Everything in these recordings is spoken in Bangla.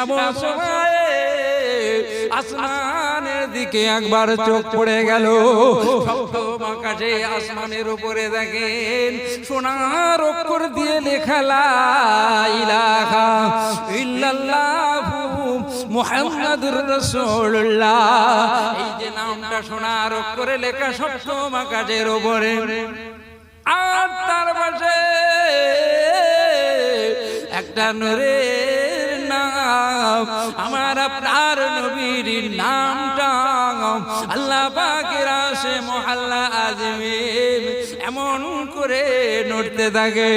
এমন সময় আসমানের দিকে একবার চোখ পড়ে গেল। সপ্তম আকাশে আসমানের উপরে দেখেন সোনার অক্ষর দিয়ে লেখা লা ইলাহা ইল্লাল্লাহু মুহাম্মাদুর রাসূলুল্লাহ। এই যে নামটা সোনার অক্ষরে লেখা সপ্তম আকাশের উপরে। আর তার পাশে একটা নাম আমার আপনার নবীর নামটা আল্লাহ পাকের আসে মহল্লা আজমির এমন করে নড়তে থাকে।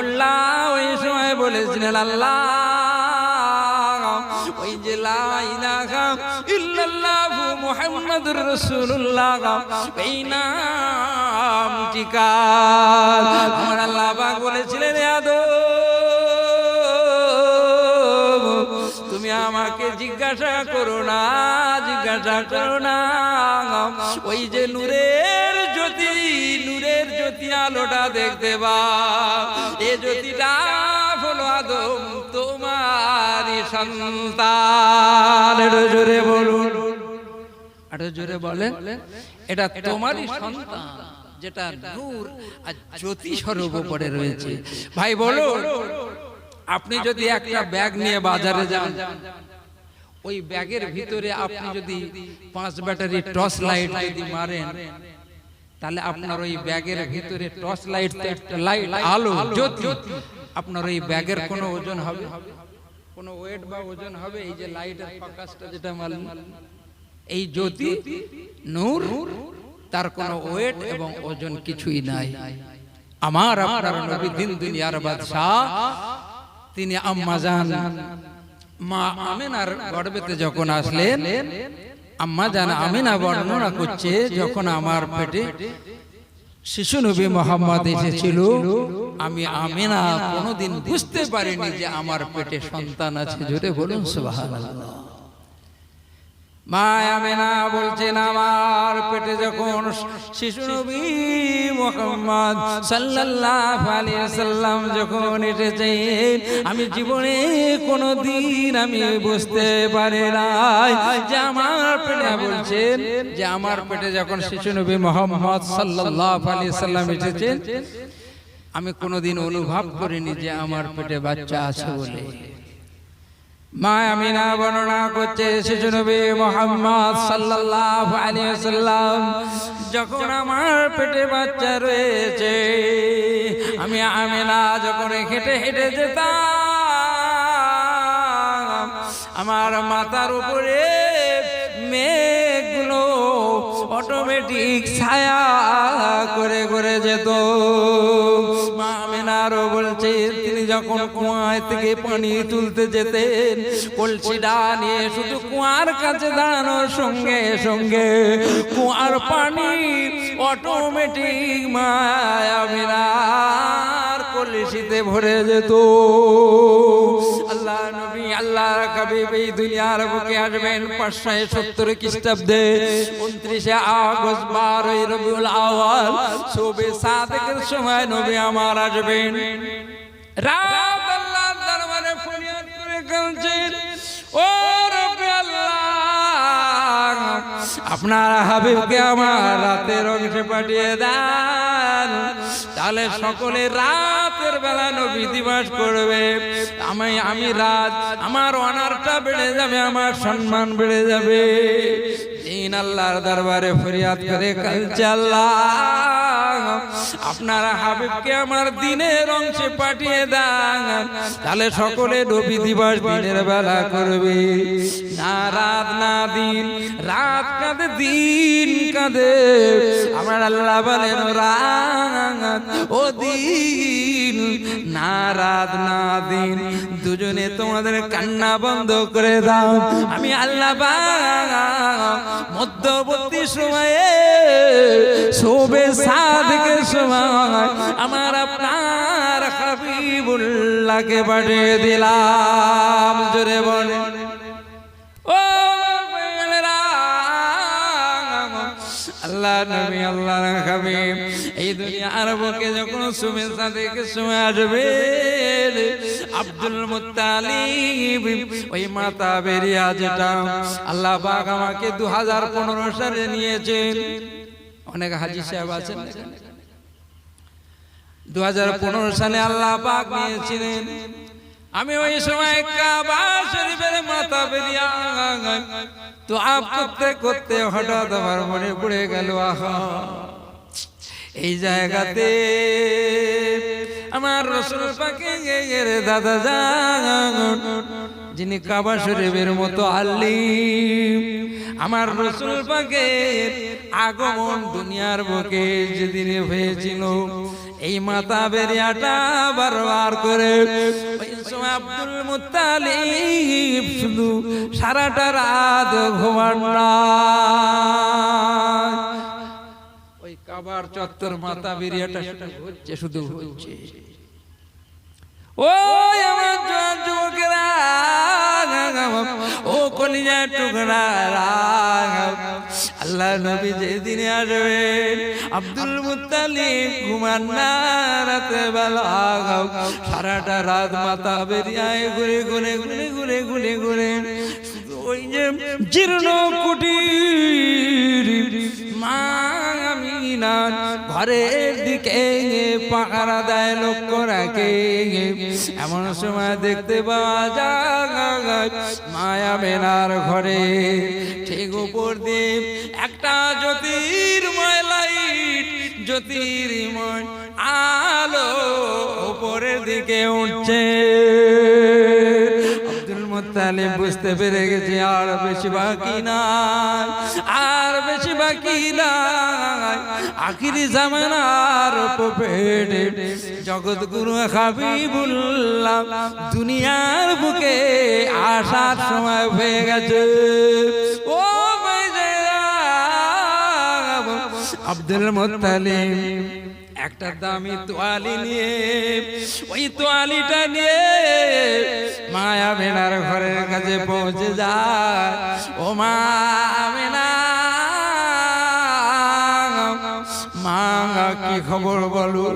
আল্লাহ ওই সময় বলেছিলেন, আল্লাহ, ওই যে লা ইলাহা ইল্লাল্লাহু মুহাম্মাদুর রাসূলুল্লাহ, এই নামটি কার? আমার আল্লাহ বলেছিলেন আদম আমাকে জিজ্ঞাসা করো না, জিজ্ঞাসা করো না। ওই যে নূরের জ্যোতি নূরের জ্যোতি আলোটা দেখতে বা এ জ্যোতিটা হলো আদম, তোমারই সন্তান। জোরে বলুন। জোরে বলেন। এটা তোমারই সন্তান, যেটা নূর আর জ্যোতি সর্বোপরে রয়েছে। ভাই বলো আপনি যদি একটা ব্যাগ নিয়ে বাজারে যান ওই ব্যাগের ভিতরে আপনি যদি পাঁচ ব্যাটারি টর্চ লাইট যদি মারেন তাহলে আপনার ওই ব্যাগের ভিতরে টর্চ লাইট একটা লাইট আলো জ্যোতি। আপনার ওই ব্যাগের কোনো ওজন হবে? কোনো ওয়েট বা ওজন হবে? এই যে লাইটের প্রকাশটা যেটা মালুম এই জ্যোতি নূর তার কোনো ওয়েট এবং ওজন কিছুই নাই। আমার আপনার নবী দিন দুনিয়ার বাদশাহ তিনি আম্মা জান মা আমিনার গর্বেতে যখন আসলেন আম্মা জান আমিনা বর্ণনা করছে যখন আমার পেটে শিশু নবী মোহাম্মদ এসেছিল আমি আমিনা কোনোদিন বুঝতে পারিনি যে আমার পেটে সন্তান আছে। জোরে বলুন সুবহানাল্লাহ। বলছেন, আমার পেটে যখন যখন আমি জীবনে কোনো দিন আমি বুঝতে পারি নাই যে আমার পেটে বলছেন, যে আমার পেটে যখন শিশু নবী মোহাম্মদ সাল্লাল্লাহু আলাইহি সাল্লাম এসেছেন, আমি কোনোদিন অনুভব করিনি যে আমার পেটে বাচ্চা আছে বলে। মা আমিনা বর্ণনা করছে শিশু নবী মোহাম্মদ সাল্লাল্লাহু আলাইহি ওয়াসাল্লাম, যখন আমার পেটে বাচ্চা রয়েছে, আমি আমিনা যখন হেঁটে হেঁটে যেতাম, আমার মাথার উপরে মেঘগুলো অটোমেটিক ছায়া করে করে যেত। মা আমিনারও বলছে যখন কুয়ায় থেকে পানি তুলতে যেতেন কলসিটা নিয়ে শুধু কুয়ার কাছে দাঁড়ানোর সঙ্গে সঙ্গে কুয়ার পানি অটোমেটিক মা আমিনার কলসিতে ভরে যেত। আল্লাহ নবী আল্লাহ কবিব এই দুনিয়ার বুকে আসবেন পাঁচশো সত্তর খ্রিস্টাব্দে। উনত্রিশে আগস্ট বারোই রবিউল আওয়াল শোবে সাতের সময় নবী আমার আসবেন। রাত আল্লাহর দরবারে ফরিয়াদ করে কাঁদছেন। ও রব্বি আল্লাহ, আপনার হাবিবকে আমার রাতের অংশে পাঠিয়ে দেন। তাহলে সকলে রাতের বেলা নবী দিবস করবে। আমি আমি রাত, আমার অনারটা বেড়ে যাবে, আমার সম্মান বেড়ে যাবে। দিন আল্লাহর দরবারে ফরিয়াদ করে কালচে আল্লাহ। আপনারা হাবিবকে আমার দিনের অংশে পাঠিয়ে দেন। তাহলে সকলে নবী দিবস দিনের বেলা করবে। না রাত, না দিন, রাত কাঁদে দিন। কাঁদে। আমার আল্লাহ বলেন ও দিন না রাত না দিন দুজনে তোমাদের কান্না বন্ধ করে দাও। আমি আল্লাহ মধ্যবর্তী সময়ে শোবে সাধকের সময় আমার আপনার হাবিবুল্লাহকে পাঠিয়ে দিলাম। জোরে বলে আল্লাহ নবী আল্লাহ রাখাবে এই দুনিয়ার বুকে যখন সুমে সাদেকে সময় আসবে, আব্দুল মুত্তালিব, ওই মাতা বেরিয়া যেটা আল্লাহ পাক আমাকে দু হাজার পনেরো সালে নিয়েছেন। অনেক হাজি সাহেব আছেন। দু হাজার পনেরো সালে আল্লাহ পাক নিয়েছিলেন। আমি ওই সময় কাবা শরীফের মাথা বেরিয়া তো আপ করতে করতে হঠাৎ আমার মনে পড়ে গেল আহা। এই জায়গাতে আমার রসুল পাকে দাদা যান যিনি কাবা শরীফের মতো আল্লি আমার রসুল পাকে আগমন দুনিয়ার বুকে যেদিন হয়েছিল এই মাথা বেরিয়াটা বারবার করে আব্দুল মুত্তালিব শুধু সারাটা রাত ঘুমান না ওই কাবার চত্বর মাথা বেরিয়াটা শুধু হচ্ছে শুধু হচ্ছে। ওই আমার জোয়ান যুবকেরা, ও কলিজা টুকরা, আল্লাহ নবী যেদিনে আসবেন আব্দুল মুত্তালিব ঘুমান না রাতে বেলা সারাটা রাত মাথা বেরিয়ায় ঘুরে ঘুরে ঘুরে ঘুরে ঘুরে ঘুরে ওই যে জীর্ণ কুটির মা ঘরের দিকে পাহারা দেয়, লক্ষ্য রাখে। এমন সময় দেখতে পাওয়া যায়, মায়া বেনার ঘরে ঠিক উপর দিয়ে একটা জ্যোতির্ময় লাইট জ্যোতির্ময় আলো উপরের দিকে উঠছে। আব্দুল বুঝতে পেরে গেছে আর বেশি বাকি নাই, আর বেশি বাকি নাই। আখিরি জামানার পেটে জগৎ গুরু হাবিবুল্লাহ দুনিয়ার বুকে আসার সময় হয়ে গেছে। ও আব্দুল মুত্তালিব, একটা দামি তোয়ালি নিয়ে, ওই তোয়ালিটা নিয়ে বেনার ঘরের কাছে পৌঁছে যায়। ও মা বেনা মা কি খবর বলো?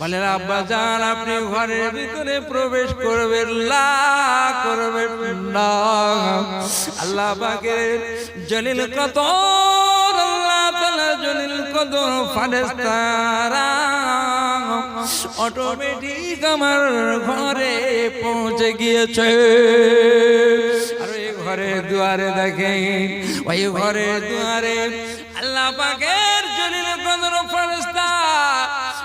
বলে, আব্বা যান আপনি ঘরের ভিতরে প্রবেশ করবেন। লা করবেন আল্লাহ পাকের জলিল কত জলিল কদর ফারেস্তারা অটোমেটিক আমার ঘরে পৌঁছে গিয়েছে। আর এই ঘরে দুয়ারে দেখেন ওই ঘরে দুয়ারে আল্লাহ পাকের জলিল কদর ফারেস্তা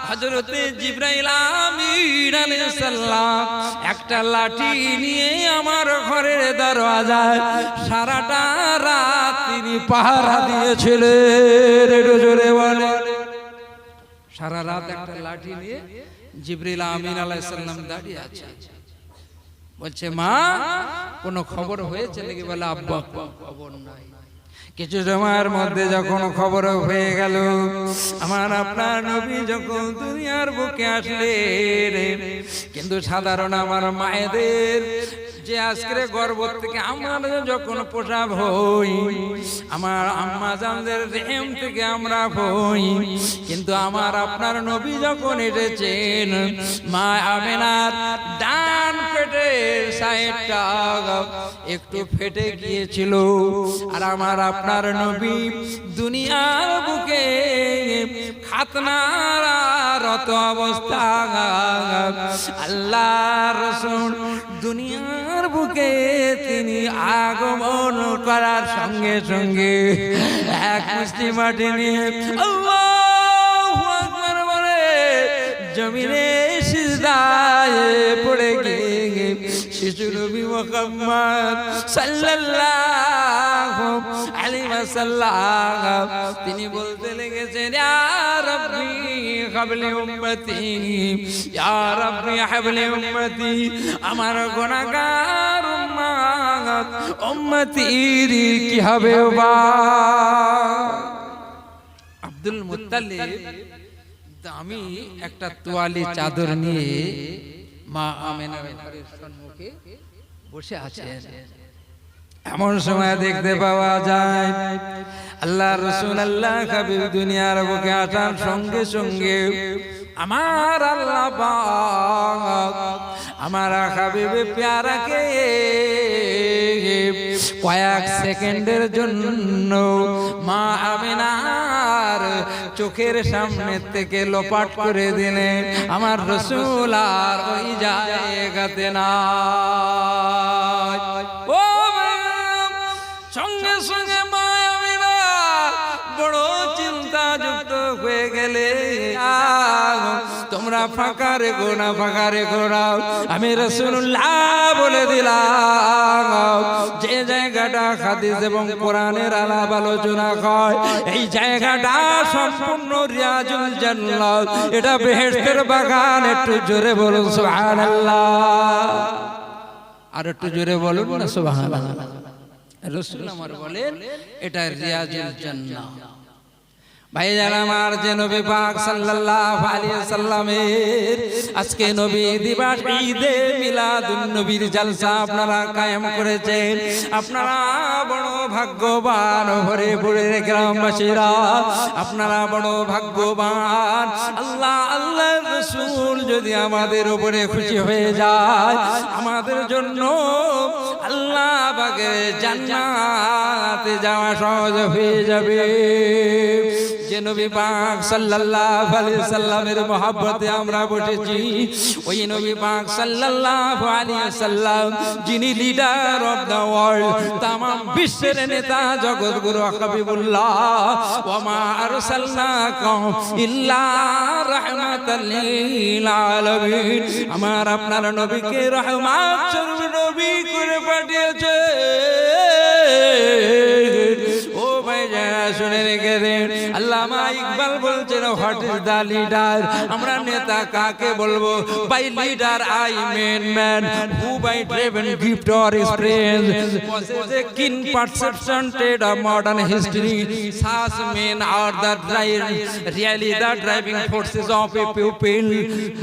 হযরতে জিব্রাইল আলাইহিস সালাম একটা লাঠি নিয়ে আমার ঘরের দরওয়াজায় সারাটা রাত তিনি পাহারা দিয়েছিলেন। জোরে বলে সারা রাত একটা লাঠি নিয়ে জিব্রাইল আমিন আলাইহিস সালাম দাঁড়িয়ে আছে। বলছে, মা, কোনো খবর হয়েছে নাকি? বলে, আব্বা খবর নাই। কিছু সময়ের মধ্যে যখন খবর হয়ে গেল, আমার আপনার নবী যখন দুনিয়ার বুকে আসলে কিন্তু সাধারণ আমার মায়েদের যে আজকে গর্ব থেকে আমার যখন পোষাব হই আমার আম্মা জানদের রেম থেকে আমরা হই। কিন্তু আমার আপনার নবী যখন এসেছেন মা আমেনার ডান পেটে সাইডটা একটু ফেটে গিয়েছিল। আর আমার আপনার নবী দুনিয়ার বুকে খাতনারত অবস্থা। আল্লাহ রসুন দুনিয়ার বুকে তিনি আগমন করার সঙ্গে সঙ্গে এক মুষ্টি মাটি নিয়ে জমিনে সিজদায় পড়ে গিয়ে শিশু নবী মুহাম্মদ সাল্লাল্লাহু আলাইহি ওয়াসাল্লাম। তিনি বলতে লেগেছেন, ইয়া রাব্বি হাবলি উম্মতি, ইয়া রাব্বি হাবলি উম্মতি, আমার গুনাহগার উম্মত, উম্মতির কি হবে বা? আব্দুল মুত্তালিব দামি একটা তোয়ালি চাদর নিয়ে মা আমেনার সম্মুখে বসে আছেন। এমন সময় দেখতে পাওয়া যায়, আল্লাহ রসুল আল্লাহ কাবির দুনিয়ার বুকে আসার সঙ্গে সঙ্গে আমার আল্লাহ আমার হাবিবে প্যারাকে কয়েক সেকেন্ডের জন্য মা আমিনার চোখের সামনে থেকে লোপাট করে দিলে আমার রসুল আর ওই জায়গাতে না। তোমরা ফাঁকা রেখো না ফাঁকা রেখো না আমি রসুল্লাহ বলে দিলাম। যে জায়গাটা খাদিস এবং কোরআনের আলাপ আলোচনা হয় এই জায়গাটা সম্পূর্ণ রিয়াজুল জান্নাত। এটা বেহেশতের বাগান একটু জোরে বলুন সুবহানাল্লাহ। আর একটু জোরে বলুন না সুবহানাল্লাহ। রসুল আমার বলেন এটা রিয়াজুল জান্নাহ আমার যে সাল্লামের আজকে নবী জলসা আপনারা করেছেন। আপনারা বড় ভাগ্যবান ভরে গ্রামবাসীরা, আপনারা ভাগ্যবান। আল্লাহ আল্লাহ যদি আমাদের উপরে খুশি হয়ে যায়, আমাদের জন্য আল্লাহ বাগে জান্নাতে যাওয়া সহজ হয়ে যাবে। যে নবী পাক সাল্লাল্লাহু আলাইহি সাল্লামের মহব্বতে আমরা বসেছি ওই নবী পাক সাল্লাল্লাহু আলাইহি সাল্লাম যিনি লিডার অফ দা ওয়ার্ল্ড तमाम বিশ্বের নেতা জগৎগুরু হাবিবুল্লাহ ওয়া মা আরসালনাকুম ইল্লা রাহমাতাল লিল আলামিন আমার আপনার নবীকে রহমত স্বরূপ নবী করে পাঠিয়েছে ও ভাই যারা শুনে রেখে দেন আল্লামা ইকবাল বলছেন হোয়াট ইজ দা লিডার আমরা নেতা কাকে বলব by leader I mean man who by driven gift or experience possess a keen perception trade of modern history such men are the drive really the driving forces of a pupil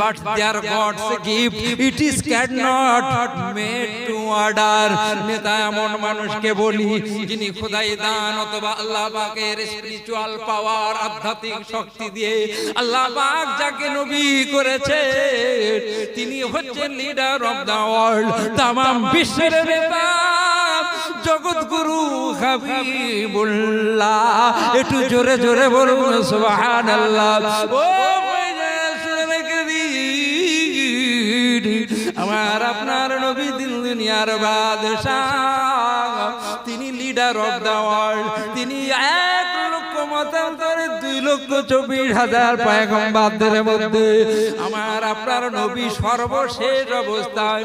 but their god's gift it is cannot made to order নেতা এমন মানুষকে বলি যিনি খোদাই দান অথবা আল্লাহ পাকের স্পিরিচুয়াল পাওয়ার আধ্যাত্মিক শক্তি দিয়ে আল্লাহ পাক যাকে নবী করেছে, তিনি হচ্ছেন লিডার অফ দা ওয়ার্ল্ড তামাম বিশ্বের নেতা জগৎ গুরু হাবিবুল্লাহ একটু জোরে জোরে বলুন, সুবহানাল্লাহ ও। আমার আপনার নবী দিন দুনিয়ার বাদশাহ, তিনি লিডার অফ দা ওয়ার্ল্ড চব্বিশ হাজার পায়গম্বাদের মধ্যে আমার আপনার নবী সর্বশেষ অবস্থায়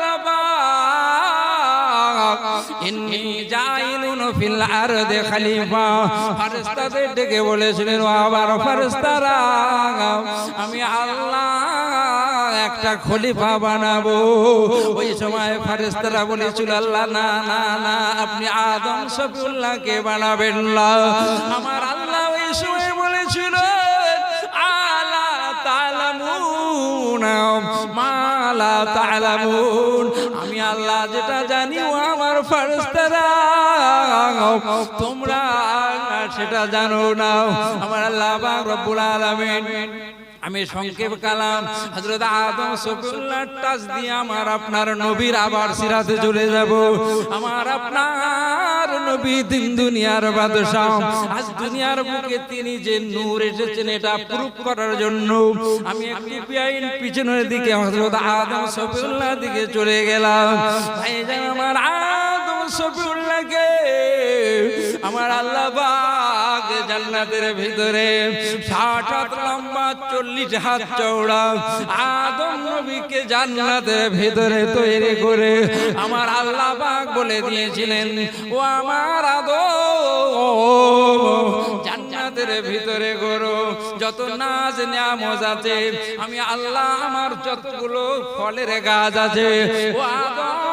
আল্লাহ একটা খলিফা বানাবো। ওই সময় ফেরেশতারা বলেছিল, আল্লাহ, না না না, আপনি আদম সফিউল্লাহকে বানাবেন না। আমার আল্লাহ ওই সময় আমি আল্লাহ যেটা জানি আমার তোমরা সেটা জানো না। আমার আল্লাহ রব্বুল আলামিন। আমি সংক্ষেপ কালাম, হযরত আদম টাচ দিয়ে আমার আপনার নবীর আবার সিরাতে চলে যাব। আমার আপনার নবী দিন দুনিয়ার বাদশাহ। আজ দুনিয়ার বুকে তিনি যে নূর এসেছেন, এটা প্রুফ করার জন্য আমি একটু পিয়াইন পিছনের দিকে হযরত আদম সফিউল্লাহ দিকে চলে গেলাম। ভাইজান আমার আদম সফিউল্লাহকে আমার আল্লাহ পাক জান্নাতের ভিতরে ষাট হাত লম্বা, চল্লিশ হাত চৌড়া আদম নবীকে জান্নাতের ভিতরে তৈরি করে আমার আল্লাহ পাক বলে দিয়েছিলেন, ও আমার আদম, জান্নাতের ভিতরে করো যত নাজ নিয়ামত আছে, আমি আল্লাহ আমার যতগুলো ফলের গাছ আছে, ও আদম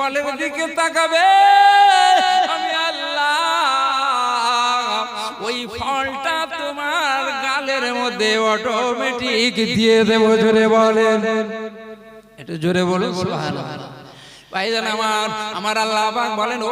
ফলের দিকে তাকাবে। আমি আল্লাহ, ওই ফলটা তোমার গালের মধ্যে অটোমেটিক দিয়ে দেব, জোরে বলেন। একটু জোরে বলো সুবহানাল্লাহ। ভাইজান আমার আমার আল্লাহ বলেন